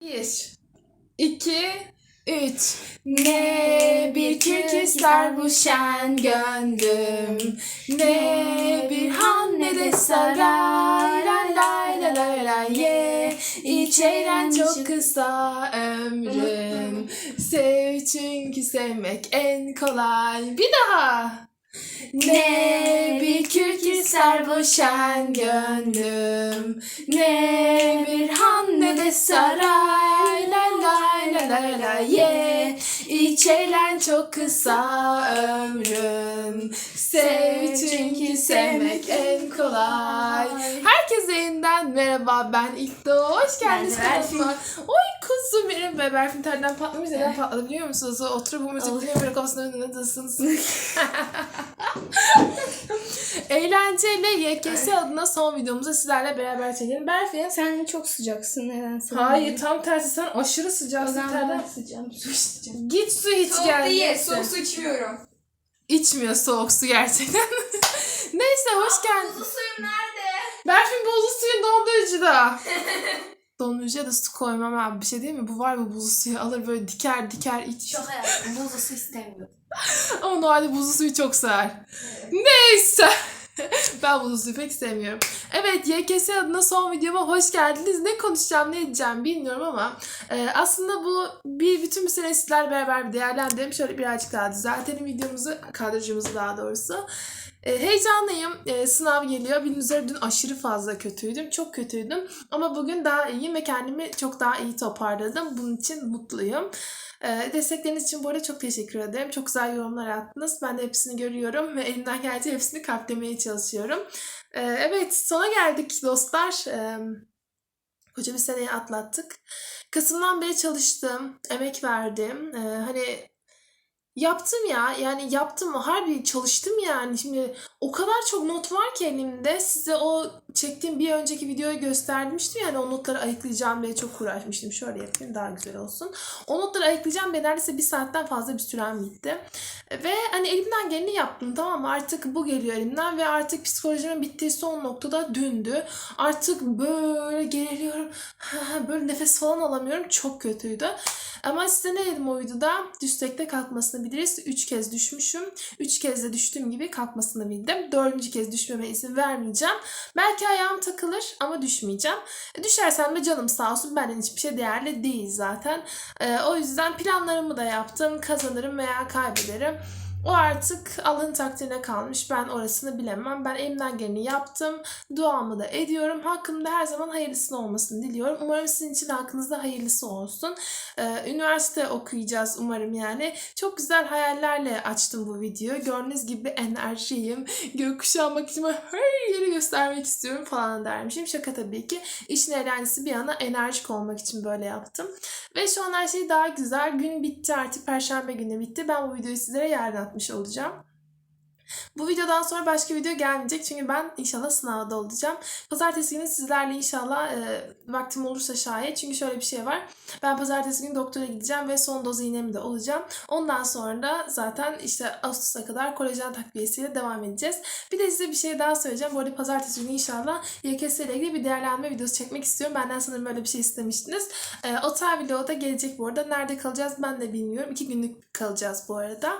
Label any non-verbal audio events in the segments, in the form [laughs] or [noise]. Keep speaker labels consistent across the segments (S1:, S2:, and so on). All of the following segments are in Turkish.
S1: Bir, iki, üç. Ne bir kürk ister bu şen gönlüm. Ne bir han ne de saray La la la la la ye. İç eğlen çok kısa ömrüm. Sev çünkü sevmek en kolay. Bir daha ne bir kürk ister bu şen gönlüm. Ne bir han ne de saray. La la la la la ye İç eğlen çok kısa ömrüm. Sev çünkü sevmek en kolay. Herkese yeniden merhaba ben İlkdo Hoş geldiniz kanalıma. Oy kuzum benim be. Berfin terden patlamış neden patladı biliyor musunuz? Oturup bu müzik kafasının önünde dısınsın Eğlenceyle YKS adına son videomuzu sizlerle beraber çekelim. Berfin.
S2: Sen çok sıcaksın nedense.
S1: Hayır tam tersi sen aşırı sıcaksın terden.
S2: ben sıcağım. Su içeceğim.
S1: Git su hiç
S3: Soğuk
S1: gel.
S3: değil,
S1: neyse.
S3: soğuk su içmiyorum.
S1: İçmiyor soğuk su gerçekten. [laughs] Neyse hoş geldin.
S3: Buzlu suyum nerede?
S1: Berfin buzlu suyun dondurucuda. [laughs] Dondurucuya da su koymam abi. Bir şey değil mi? Bu var mı buzlu suyu alır böyle diker diker iç.
S2: Çok hayatım. Buzlu su istemiyorum. [laughs]
S1: Ama normalde buzlu suyu çok sever. Neyse. [laughs] ben suyu pek sevmiyorum. Evet YKS adına son videoma hoş geldiniz. Ne konuşacağım ne edeceğim bilmiyorum ama e, aslında bu bir bütün bir sene sizlerle beraber bir değerlendirelim. Şöyle birazcık daha düzeltelim videomuzu, kadrajımızı daha doğrusu. E, heyecanlıyım. E, sınav geliyor. Bildiğiniz üzere dün aşırı fazla kötüydüm. Çok kötüydüm. Ama bugün daha iyiyim ve kendimi çok daha iyi toparladım. Bunun için mutluyum. E, destekleriniz için bu arada çok teşekkür ederim. Çok güzel yorumlar attınız. Ben de hepsini görüyorum ve elimden geldiği hepsini kalplemeye çalışıyorum. Evet sona geldik dostlar. Koca bir seneyi atlattık. Kasım'dan beri çalıştım. Emek verdim. E, hani Yaptım ya. Yani yaptım. Harbi çalıştım yani. Şimdi o kadar çok not var ki elimde. Size o çektiğim bir önceki videoyu göstermiştim. Yani o notları ayıklayacağım diye çok uğraşmıştım. Şöyle yapayım daha güzel olsun. O notları ayıklayacağım. Ben neredeyse bir saatten fazla bir sürem gitti. Ve hani elimden geleni yaptım tamam mı? Artık bu geliyor elimden ve artık psikolojimin bittiği son noktada dündü. Artık böyle geriliyorum. [laughs] böyle nefes falan alamıyorum. Çok kötüydü. Ama size ne dedim o videoda? Düşsekte kalkmasını biliriz. Üç kez düşmüşüm. Üç kez de düştüğüm gibi kalkmasını bildim. Dördüncü kez düşmeme izin vermeyeceğim. Belki ayağım takılır ama düşmeyeceğim. E, Düşersem de canım sağ olsun. Benden hiçbir şey değerli değil zaten. E, o yüzden planlarımı da yaptım. Kazanırım veya kaybederim. O artık Allah'ın takdirine kalmış. Ben orasını bilemem. Ben elimden geleni yaptım. Duamı da ediyorum. Hakkımda her zaman hayırlısını olmasını diliyorum. Umarım sizin için hakkınızda hayırlısı olsun. Ee, üniversite okuyacağız umarım yani. Çok güzel hayallerle açtım bu videoyu. Gördüğünüz gibi enerjiyim. Gökkuşağı makyajımı her yeri göstermek istiyorum falan dermişim. Şaka tabii ki. İşin eğlencesi bir yana enerjik olmak için böyle yaptım. Ve şu an her şey daha güzel. Gün bitti artık. Perşembe günü bitti. Ben bu videoyu sizlere yarın atmış olacağım. Bu videodan sonra başka video gelmeyecek çünkü ben inşallah sınavda olacağım. Pazartesi günü sizlerle inşallah e, vaktim olursa şayet çünkü şöyle bir şey var. Ben pazartesi günü doktora gideceğim ve son doz iğnemi de olacağım. Ondan sonra da zaten işte Ağustos'a kadar kolajen takviyesiyle devam edeceğiz. Bir de size bir şey daha söyleyeceğim. Bu arada pazartesi günü inşallah YKS ile ilgili bir değerlendirme videosu çekmek istiyorum. Benden sanırım böyle bir şey istemiştiniz. E, otel vlogu da gelecek bu arada. Nerede kalacağız ben de bilmiyorum. İki günlük kalacağız bu arada.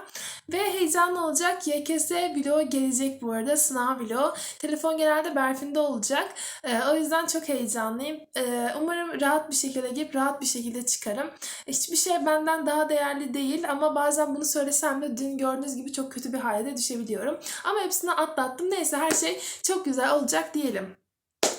S1: Ve heyecanlı olacak. YKS vlog gelecek bu arada. Sınav vlog. Telefon genelde Berfin'de olacak. Ee, o yüzden çok heyecanlıyım. Ee, umarım rahat bir şekilde girip rahat bir şekilde çıkarım. Hiçbir şey benden daha değerli değil ama bazen bunu söylesem de dün gördüğünüz gibi çok kötü bir hale de düşebiliyorum. Ama hepsini atlattım. Neyse her şey çok güzel olacak diyelim.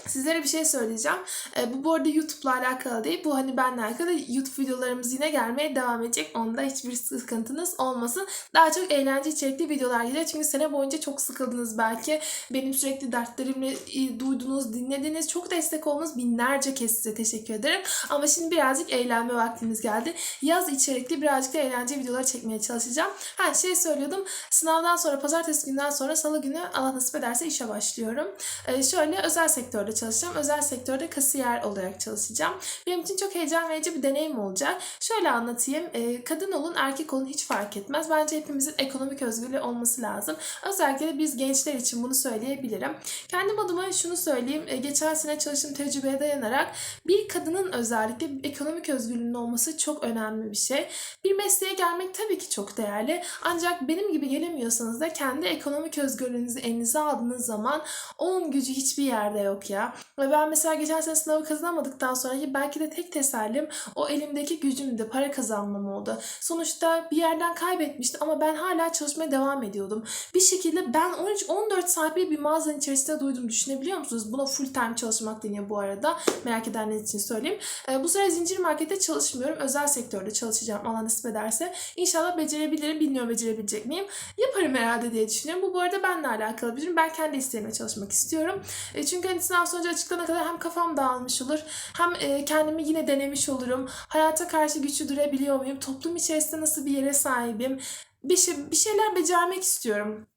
S1: Sizlere bir şey söyleyeceğim. Ee, bu bu arada YouTube'la alakalı değil. Bu hani benimle alakalı YouTube videolarımız yine gelmeye devam edecek. Onda hiçbir sıkıntınız olmasın. Daha çok eğlence içerikli videolar gelecek. Çünkü sene boyunca çok sıkıldınız belki. Benim sürekli dertlerimle e, duydunuz, dinlediniz. Çok destek oldunuz. Binlerce kez size teşekkür ederim. Ama şimdi birazcık eğlenme vaktimiz geldi. Yaz içerikli birazcık da eğlence videoları çekmeye çalışacağım. Ha şey söylüyordum. Sınavdan sonra pazartesi günden sonra salı günü Allah nasip ederse işe başlıyorum. Ee, şöyle özel sektörde sektörde çalışacağım. Özel sektörde kasiyer olarak çalışacağım. Benim için çok heyecan verici bir deneyim olacak. Şöyle anlatayım. Ee, kadın olun, erkek olun hiç fark etmez. Bence hepimizin ekonomik özgürlüğü olması lazım. Özellikle de biz gençler için bunu söyleyebilirim. Kendim adıma şunu söyleyeyim. Ee, geçen sene çalıştığım tecrübeye dayanarak bir kadının özellikle ekonomik özgürlüğünün olması çok önemli bir şey. Bir mesleğe gelmek tabii ki çok değerli. Ancak benim gibi gelemiyorsanız da kendi ekonomik özgürlüğünüzü elinize aldığınız zaman onun gücü hiçbir yerde yok ya. Ve ben mesela geçen sene sınavı kazanamadıktan sonraki belki de tek tesellim o elimdeki gücümdü, para kazanmam oldu. Sonuçta bir yerden kaybetmiştim ama ben hala çalışmaya devam ediyordum. Bir şekilde ben 13-14 saatlik bir mağazanın içerisinde duydum. Düşünebiliyor musunuz? Buna full time çalışmak deniyor bu arada. Merak edenler için söyleyeyim. Ee, bu sene zincir markette çalışmıyorum. Özel sektörde çalışacağım Allah nasip ederse. İnşallah becerebilirim. Bilmiyorum becerebilecek miyim. Yaparım herhalde diye düşünüyorum. Bu bu arada benimle alakalı bir durum. Ben kendi isteğimle çalışmak istiyorum. E, çünkü hani sınav sonucu açıklanana kadar hem kafam dağılmış olur hem e, kendimi yine denemiş olurum. Hayata karşı güçlü durabiliyor muyum? Toplum içerisinde nasıl bir yere sahibim? Bir, şey, bir şeyler becermek istiyorum.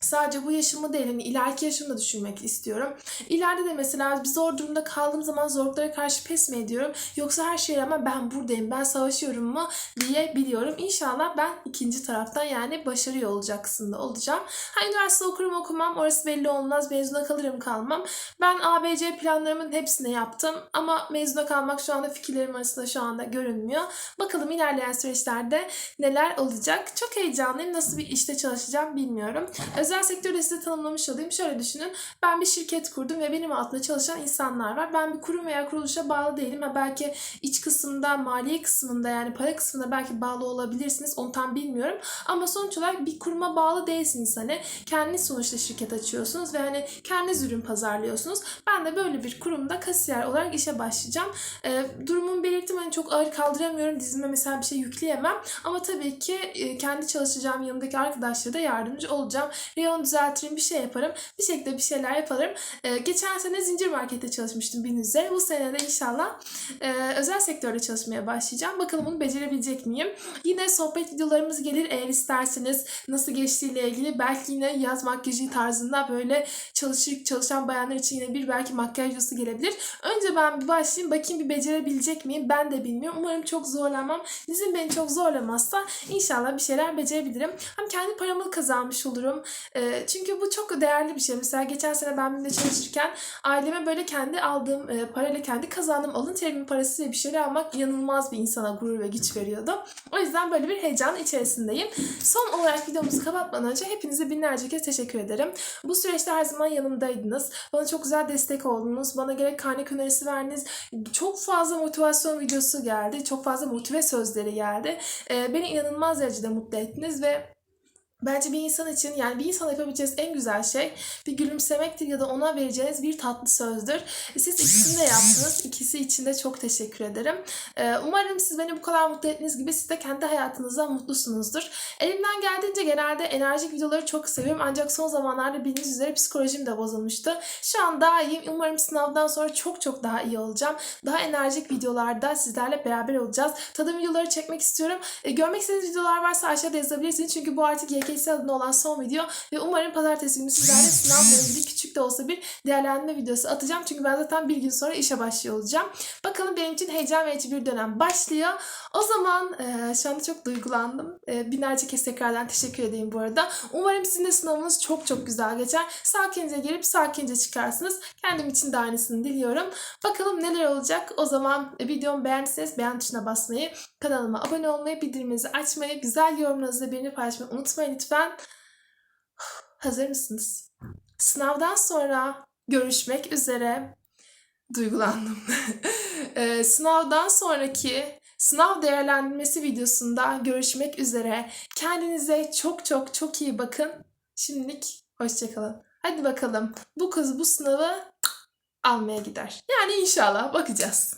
S1: Sadece bu yaşımı değil, hani ileriki yaşımı da düşünmek istiyorum. İleride de mesela bir zor durumda kaldığım zaman zorluklara karşı pes mi ediyorum? Yoksa her şeye rağmen ben buradayım, ben savaşıyorum mu diye biliyorum. İnşallah ben ikinci taraftan yani başarıyor olacak kısımda olacağım. Ha üniversite okurum okumam orası belli olmaz. Mezuna kalırım kalmam. Ben ABC planlarımın hepsini yaptım. Ama mezuna kalmak şu anda fikirlerim arasında şu anda görünmüyor. Bakalım ilerleyen süreçlerde neler olacak. Çok heyecanlıyım. Nasıl bir işte çalışacağım bilmiyorum. Özel sektörde size tanımlamış olayım. Şöyle düşünün. Ben bir şirket kurdum ve benim altında çalışan insanlar var. Ben bir kurum veya kuruluşa bağlı değilim. Ha belki iç kısımda, maliye kısmında yani para kısmında belki bağlı olabilirsiniz. Onu tam bilmiyorum. Ama sonuç olarak bir kuruma bağlı değilsiniz hani. Kendiniz sonuçta şirket açıyorsunuz ve hani kendiniz ürün pazarlıyorsunuz. Ben de böyle bir kurumda kasiyer olarak işe başlayacağım. Ee, durumumu belirttim hani çok ağır kaldıramıyorum. Dizime mesela bir şey yükleyemem. Ama tabii ki e, kendi çalışacağım yanımdaki arkadaşlara da yardımcı olacağım. Reyon düzeltirim, bir şey yaparım. Bir şekilde bir şeyler yaparım. Ee, geçen sene zincir markette çalışmıştım üzere. Bu sene de inşallah e, özel sektörde çalışmaya başlayacağım. Bakalım bunu becerebilecek miyim? Yine sohbet videolarımız gelir eğer isterseniz. Nasıl geçtiğiyle ilgili belki yine yaz makyajı tarzında böyle çalışıp çalışan bayanlar için yine bir belki makyaj videosu gelebilir. Önce ben bir başlayayım bakayım bir becerebilecek miyim? Ben de bilmiyorum. Umarım çok zorlanmam. Dizim beni çok zorlamazsa inşallah bir şeyler becerebilirim. Hem kendi paramı kazanmış olurum. E, çünkü bu çok değerli bir şey. Mesela geçen sene ben birinde çalışırken aileme böyle kendi aldığım e, parayla kendi kazandığım alın terimin parasıyla bir şeyler almak inanılmaz bir insana gurur ve güç veriyordu. O yüzden böyle bir heyecan içerisindeyim. Son olarak videomuzu kapatmadan önce hepinize binlerce kez teşekkür ederim. Bu süreçte her zaman yanımdaydınız. Bana çok güzel destek oldunuz. Bana gerek kaynak önerisi verdiniz. Çok fazla motivasyon videosu geldi. Çok fazla motive sözleri geldi. E, beni inanılmaz derecede mutlu ettiniz ve Bence bir insan için yani bir insana yapabileceğiniz en güzel şey bir gülümsemektir ya da ona vereceğiniz bir tatlı sözdür. Siz ikisini de yaptınız. İkisi için de çok teşekkür ederim. Ee, Umarım siz beni bu kadar mutlu ettiğiniz gibi siz de kendi hayatınızda mutlusunuzdur. Elimden geldiğince genelde enerjik videoları çok seviyorum. Ancak son zamanlarda bildiğiniz üzere psikolojim de bozulmuştu. Şu an daha iyiyim. Umarım sınavdan sonra çok çok daha iyi olacağım. Daha enerjik videolarda sizlerle beraber olacağız. Tadım videoları çekmek istiyorum. Ee, görmek istediğiniz videolar varsa aşağıda yazabilirsiniz. Çünkü bu artık YKS adına olan son video ve umarım pazartesi günü sizlerle sınavla ilgili küçük de olsa bir değerlendirme videosu atacağım. Çünkü ben zaten bir gün sonra işe başlıyor olacağım. Bakalım benim için heyecan verici bir dönem başlıyor. O zaman e, şu anda çok duygulandım. E, binlerce kez tekrardan teşekkür edeyim bu arada. Umarım sizin de sınavınız çok çok güzel geçer. Sakince girip sakince çıkarsınız. Kendim için de aynısını diliyorum. Bakalım neler olacak. O zaman e, videomu beğendiyseniz beğen tuşuna basmayı, kanalıma abone olmayı, bildirimlerinizi açmayı, güzel yorumlarınızı benimle paylaşmayı unutmayın lütfen. Hazır mısınız? Sınavdan sonra görüşmek üzere. Duygulandım. [laughs] Ee, sınavdan sonraki sınav değerlendirmesi videosunda görüşmek üzere. Kendinize çok çok çok iyi bakın. Şimdilik hoşçakalın. Hadi bakalım bu kız bu sınavı almaya gider. Yani inşallah bakacağız.